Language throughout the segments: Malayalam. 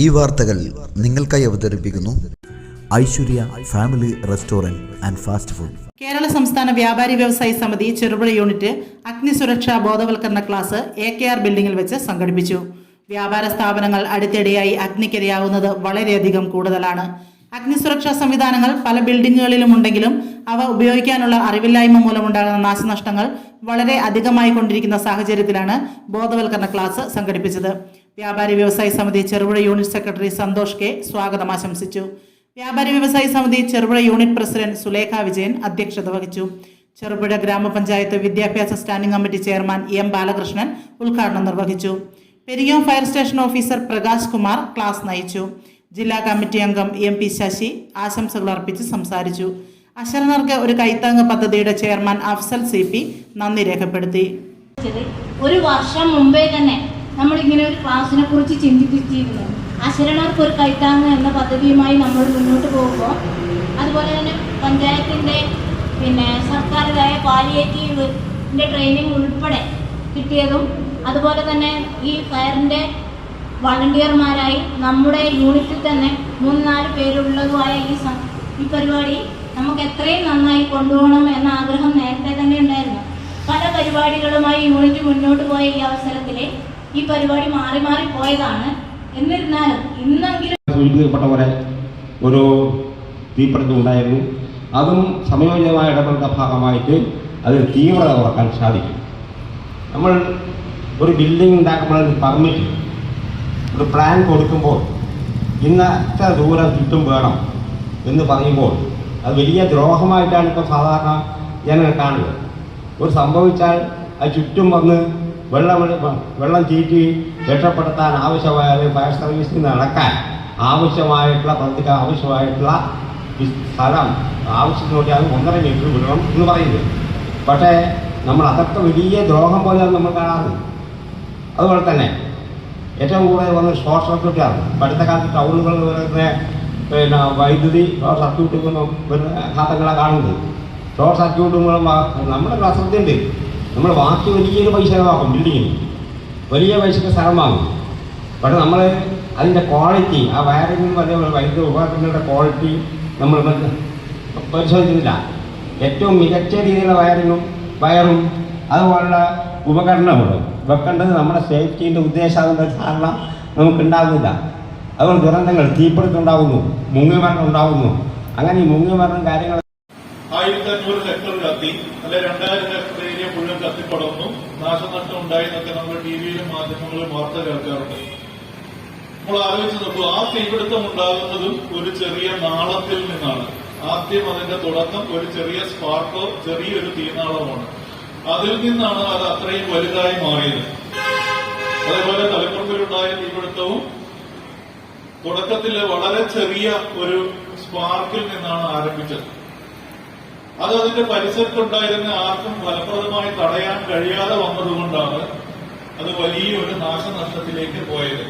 ഈ വാർത്തകൾ നിങ്ങൾക്കായി അവതരിപ്പിക്കുന്നു Aishwarya family restaurant and fast food. Kerala സംസ്ഥാന വ്യാപാരി വ്യവസായി സമിതി ചെറുപുഴ യൂണിറ്റ് അഗ്നിസുരക്ഷാ ബോധവൽക്കരണ ക്ലാസ് എ കെ ആർ ബിൽഡിംഗിൽ വെച്ച് സംഘടിപ്പിച്ചു. വ്യാപാര സ്ഥാപനങ്ങൾ അടുത്തിടെയായി അഗ്നിക്കിരയാവുന്നത് വളരെയധികം കൂടുതലാണ്. അഗ്നിസുരക്ഷാ സംവിധാനങ്ങൾ പല ബിൽഡിങ്ങുകളിലും ഉണ്ടെങ്കിലും അവ ഉപയോഗിക്കാനുള്ള അറിവില്ലായ്മ മൂലമുണ്ടാകുന്ന നാശനഷ്ടങ്ങൾ വളരെ അധികമായി കൊണ്ടിരിക്കുന്ന സാഹചര്യത്തിലാണ് ബോധവൽക്കരണ ക്ലാസ് സംഘടിപ്പിച്ചത്. വ്യാപാരി വ്യവസായി സമിതി Cherupuzha unit secretary Santhosh K സ്വാഗതം ആശംസിച്ചു. വ്യാപാരി വ്യവസായി സമിതി ചെറുപുഴ യൂണിറ്റ് പ്രസിഡന്റ് സുലേഖ വിജയൻ അധ്യക്ഷത വഹിച്ചു. ചെറുപുഴ ഗ്രാമപഞ്ചായത്ത് വിദ്യാഭ്യാസ standing committee chairman M Balakrishnan ഉദ്ഘാടനം നിർവഹിച്ചു. Periyom fire station officer Prakash Kumar class നയിച്ചു. ജില്ലാ കമ്മിറ്റി അംഗം എം പി ശശി ആശംസകൾ അർപ്പിച്ച് സംസാരിച്ചു. അശരണർക്ക് ഒരു കൈത്താങ്ങ് പദ്ധതിയുടെ ചെയർമാൻ അഫ്സൽ സി പി നന്ദി രേഖപ്പെടുത്തി. ഒരു വർഷം മുമ്പേ തന്നെ നമ്മൾ ഇങ്ങനെ ഒരു ക്ലാസിനെ കുറിച്ച് ചിന്തിപ്പിച്ചിരുന്നു. അശരണർക്ക് ഒരു കൈത്താങ്ങ് എന്ന പദ്ധതിയുമായി നമ്മൾ മുന്നോട്ട് പോകുമ്പോൾ അതുപോലെ തന്നെ പഞ്ചായത്തിന്റെ പിന്നെ സർക്കാരിലായ പാലിയേറ്റീവിന്റെ ട്രെയിനിങ് ഉൾപ്പെടെ കിട്ടിയതും അതുപോലെ തന്നെ ഈ ഫയറിന്റെ വളണ്ടിയർമാരായി നമ്മുടെ യൂണിറ്റിൽ തന്നെ മൂന്നാൽ നാല് പേരുള്ളതുമായ ഈ ഈ പരിപാടി നമുക്ക് എത്രയും നന്നായി കൊണ്ടുപോകണം എന്ന ആഗ്രഹം നേരത്തെ തന്നെ ഉണ്ടായിരുന്നു. പല പരിപാടികളുമായി യൂണിറ്റ് മുന്നോട്ട് പോയ ഈ അവസരത്തിൽ ഈ പരിപാടി മാറി മാറി പോയതാണ്. എന്നിരുന്നാലും ഇന്നെങ്കിലും ഒരു തീപിടുത്തം ഉണ്ടായിരുന്നു. അതും സമയോചിതമായ ഇടപെടലിന്റെ ഭാഗമായിട്ട് അതിൽ തീവ്രത കുറയ്ക്കാൻ സാധിക്കും. നമ്മൾ ഒരു ബിൽഡിംഗ് ഉണ്ടാക്കുമ്പോൾ അതിന് പെർമിറ്റ് ഒരു പ്ലാൻ കൊടുക്കുമ്പോൾ ഇന്ന എത്ര ദൂരം ചുറ്റും വേണം എന്ന് പറയുമ്പോൾ അത് വലിയ ദ്രോഹമായിട്ടാണ് ഇപ്പോൾ സാധാരണ ജനങ്ങൾ കാണുന്നത്. ഒരു സംഭവിച്ചാൽ അത് ചുറ്റും വന്ന് വെള്ളം വെള്ളം ചീറ്റി രക്ഷപ്പെടുത്താൻ ആവശ്യമായ ഫയർ സർവീസിൽ നടക്കാൻ ആവശ്യമായിട്ടുള്ള പ്രവർത്തിക്കാൻ ആവശ്യമായിട്ടുള്ള സ്ഥലം ആവശ്യത്തിന് നോക്കിയാൽ ഒന്നര മീറ്റർ വിടണം എന്ന് പറയുന്നത്. പക്ഷേ നമ്മൾ അതൊക്കെ വലിയ ദ്രോഹം പോലെയാണ് നമ്മൾ കാണാറ് അതുപോലെ തന്നെ ഏറ്റവും കൂടുതൽ വന്ന് ഷോർട്ട് സർക്യൂട്ടാണ് പഠിത്ത കാലത്ത് ടൗണുകളിൽ വരുന്ന പിന്നെ വൈദ്യുതി ഷോർട്ട് സർക്യൂട്ട് വരുന്ന ഘാതങ്ങളാണ് കാണുന്നത്. ഷോർട്ട് സർക്യൂട്ട് നമ്മുടെ അശ്രദ്ധയുണ്ട് നമ്മൾ ബാക്കി വലിയൊരു പൈസ ചിലവാക്കും ബിൽഡിങ്ങിന്. വലിയ പൈസക്ക് സ്ഥലം വാങ്ങും. പക്ഷേ നമ്മൾ അതിന്റെ ക്വാളിറ്റി ആ വയറിങ്ങും അതേപോലെ വൈദ്യുതി ഉപകരണങ്ങളുടെ ക്വാളിറ്റി നമ്മൾ പരിശോധിക്കുന്നില്ല. ഏറ്റവും മികച്ച രീതിയിലുള്ള വയറിങ്ങും വയറും അതുപോലുള്ള ഉപകരണങ്ങളും വെക്കേണ്ടത് നമ്മുടെ സേഫ്റ്റീന്റെ ഉദ്ദേശാകുന്ന ധാരണ നമുക്കുണ്ടാകുന്നില്ല അതുപോലെ ദുരന്തങ്ങൾ തീപിടുത്തം ഉണ്ടാകുന്നു മുങ്ങിമരണം ഉണ്ടാകുന്നു അങ്ങനെ ഈ മുങ്ങി മരണം കാര്യങ്ങൾ ആയിരത്തി അഞ്ഞൂറ് ഹെക്ടർ കത്തി അല്ലെ രണ്ടായിരം ഹെക്ടർ ഏരിയ മുഴുവൻ കത്തിപ്പടർന്നു. നാശനഷ്ടം ഉണ്ടായി എന്നൊക്കെ നമ്മൾ ടി വിയിലും മാധ്യമങ്ങളിലും വാർത്ത കേൾക്കാറുണ്ട്. നമ്മൾ ആലോചിച്ച് നോക്കൂ ആ തീപിടുത്തം ഉണ്ടാകുന്നതും ഒരു ചെറിയ നാളത്തിൽ നിന്നാണ്. ആദ്യം അതിന്റെ തുടക്കം ഒരു ചെറിയ സ്പാർക്കോ ചെറിയൊരു തീനാളമാണ് അതിൽ നിന്നാണ് അത് അത്രയും വലുതായി മാറിയത്. അതേപോലെ തലപ്പുറത്തിലുണ്ടായ തീപിടുത്തവും തുടക്കത്തിൽ വളരെ ചെറിയ ഒരു സ്പാർക്കിൽ നിന്നാണ് ആരംഭിച്ചത്. അത് അതിന്റെ പരിസരത്തുണ്ടായിരുന്ന ആർക്കും ഫലപ്രദമായി തടയാൻ കഴിയാതെ വന്നതുകൊണ്ടാണ് അത് വലിയൊരു നാശനഷ്ടത്തിലേക്ക് പോയത്.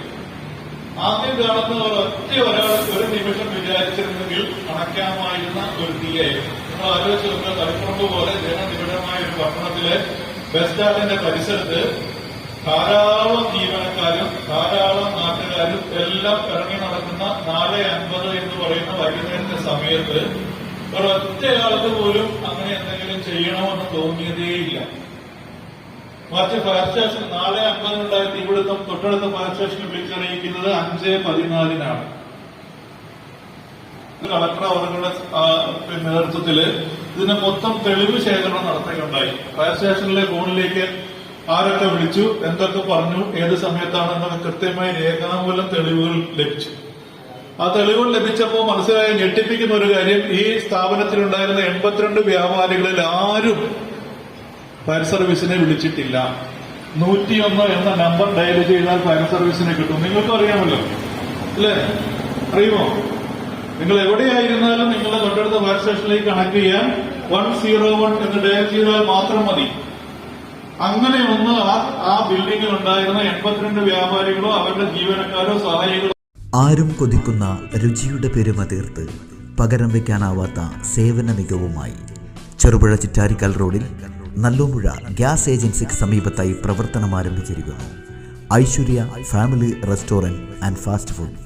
ആദ്യം കാണുന്ന ഒരൊറ്റ ഒരാൾ ഒരു നിമിഷം വിചാരിച്ചിരുന്നെങ്കിൽ അണയ്ക്കാമായിരുന്ന ഒരു തീയായിരുന്നു. നമ്മൾ ആലോചിച്ച് നോക്കുക തലപ്പുറമ്പ് പോലെ ജനനിബിഡമായ പട്ടണത്തിലെ ബസ് സ്റ്റാൻഡിന്റെ പരിസരത്ത് ധാരാളം ജീവനക്കാരും ധാരാളം നാട്ടുകാരും എല്ലാം ഇറങ്ങി നടക്കുന്ന നാല് അൻപത് എന്ന് പറയുന്ന വൈകുന്നേരത്തെ സമയത്ത് ഒരൊറ്റയാൾക്ക് പോലും അങ്ങനെ എന്തെങ്കിലും ചെയ്യണമെന്ന് തോന്നിയതേയില്ല മറ്റ് ഫയർ സ്റ്റേഷൻ നാല് അൻപതിനുണ്ടായ തീപിടുത്തം തൊട്ടടുത്ത ഫയർ സ്റ്റേഷനിൽ വിളിച്ചറിയിക്കുന്നത് അഞ്ച് പതിനാലിനാണ്. കളക്ടർ അവരുടെ നേതൃത്വത്തിൽ ഇതിന് മൊത്തം തെളിവ് ശേഖരണം നടത്തുകയുണ്ടായി ഫയർ സ്റ്റേഷനിലെ ഫോണിലേക്ക് ആരൊക്കെ വിളിച്ചു എന്തൊക്കെ പറഞ്ഞു ഏത് സമയത്താണ് എന്നൊക്കെ കൃത്യമായി രേഖാമൂലം തെളിവുകൾ ലഭിച്ചു. ആ തെളിവുകൾ ലഭിച്ചപ്പോൾ മനസ്സിലായ ഞെട്ടിപ്പിക്കുന്ന ഒരു കാര്യം ഈ സ്ഥാപനത്തിലുണ്ടായിരുന്ന എൺപത്തിരണ്ട് വ്യാപാരികളിൽ ആരും ഫയർ സർവീസിനെ വിളിച്ചിട്ടില്ല. നൂറ്റിയൊന്ന് എന്ന നമ്പർ ഡയൽ ചെയ്താൽ ഫയർ സർവീസിനെ കിട്ടും. നിങ്ങൾക്കും അറിയാമല്ലോ അല്ലേ? അറിയുമോ? നിങ്ങൾ എവിടെയായിരുന്നാലും ഫയർ സ്റ്റേഷനിലേക്ക് കണക്ട് ചെയ്യാൻ വൺ സീറോ വൺ എന്ന് ഡയൽ ചെയ്താൽ മാത്രം മതി. അങ്ങനെ ഒന്ന് ആ ബിൽഡിംഗിൽ ഉണ്ടായിരുന്ന എൺപത്തിരണ്ട് വ്യാപാരികളോ അവരുടെ ജീവനക്കാരോ സഹായികളോ ആരും കൊതിക്കുന്ന രുചിയുടെ പെരുമ തീർത്ത് പകരം വയ്ക്കാനാവാത്ത സേവന മികവുമായി ചെറുപുഴ ചിറ്റാരിക്കൽ റോഡിൽ നല്ലോമ്പുഴ ഗ്യാസ് ഏജൻസിക്ക് സമീപത്തായി പ്രവർത്തനം ആരംഭിച്ചിരിക്കുന്നു. Aishwarya family restaurant and fast food.